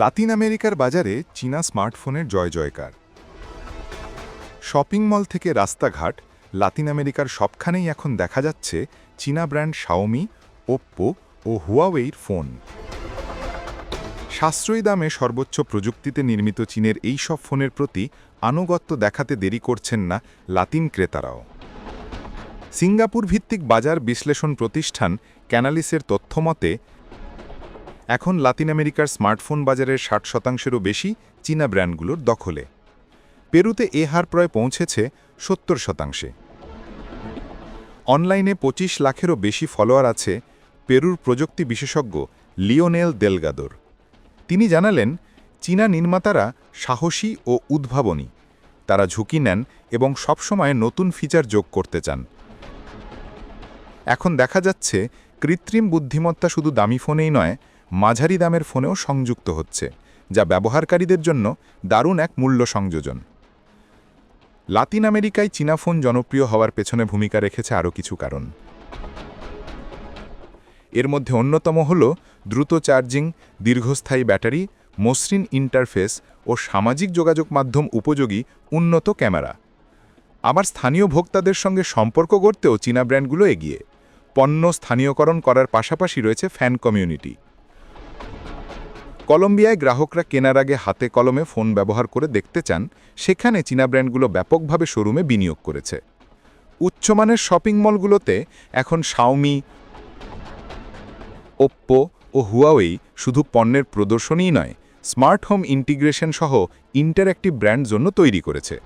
লাতিন আমেরিকার বাজারে চীনা স্মার্টফোনের জয় জয়কার। শপিং মল থেকে রাস্তাঘাট, লাতিন আমেরিকার সবখানেই এখন দেখা যাচ্ছে চীনা ব্র্যান্ড শাওমি, ওপ্পো ও হুয়াওয়েইর ফোন। সাশ্রয়ী দামে সর্বোচ্চ প্রযুক্তিতে নির্মিত চীনের এই সব ফোনের প্রতি আনুগত্য দেখাতে দেরি করছেন না লাতিন ক্রেতারাও। সিঙ্গাপুর ভিত্তিক বাজার বিশ্লেষণ প্রতিষ্ঠান ক্যানালিসের তথ্যমতে এখন লাতিন আমেরিকার স্মার্টফোন বাজারের ষাট শতাংশেরও বেশি চীনা ব্র্যান্ডগুলোর দখলে। পেরুতে এ হার প্রায় পৌঁছেছে সত্তর শতাংশে। অনলাইনে ২৫ লাখেরও বেশি ফলোয়ার আছে পেরুর প্রযুক্তি বিশেষজ্ঞ লিওনেল দেলগাদোর। তিনি জানালেন, চীনা নির্মাতারা সাহসী ও উদ্ভাবনী। তারা ঝুঁকি নেন এবং সবসময় নতুন ফিচার যোগ করতে চান। এখন দেখা যাচ্ছে কৃত্রিম বুদ্ধিমত্তা শুধু দামি ফোনেই নয় মাঝারি দামের ফোনেও সংযুক্ত হচ্ছে, যা ব্যবহারকারীদের জন্য দারুণ এক মূল্য সংযোজন। লাতিন আমেরিকায় চীনা ফোন জনপ্রিয় হওয়ার পেছনে ভূমিকা রেখেছে আরও কিছু কারণ। এর মধ্যে অন্যতম হল দ্রুত চার্জিং, দীর্ঘস্থায়ী ব্যাটারি, মসৃণ ইন্টারফেস ও সামাজিক যোগাযোগ মাধ্যম উপযোগী উন্নত ক্যামেরা। আবার স্থানীয় ভোক্তাদের সঙ্গে সম্পর্ক গড়তেও চীনা ব্র্যান্ডগুলো এগিয়ে। পণ্য স্থানীয়করণ করার পাশাপাশি রয়েছে ফ্যান কমিউনিটি। কলম্বিয়ায় গ্রাহকরা কেনার আগে হাতে কলমে ফোন ব্যবহার করে দেখতে চান, সেখানে চীনা ব্র্যান্ডগুলো ব্যাপকভাবে শোরুমে বিনিয়োগ করেছে। উচ্চমানের শপিং মলগুলোতে এখন শাওমি, ওপ্পো ও হুয়াওয়েই শুধু পণ্যের প্রদর্শনীই নয়, স্মার্ট হোম ইন্টিগ্রেশন সহ ইন্টারঅ্যাক্টিভ ব্র্যান্ড জন্য তৈরি করেছে।